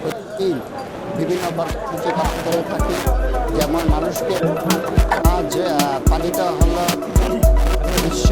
প্রতিদিন বিভিন্ন কর্মসূচি পালন করে থাকি। যেমন মানুষকে আজ পালিত হল বিশ্ব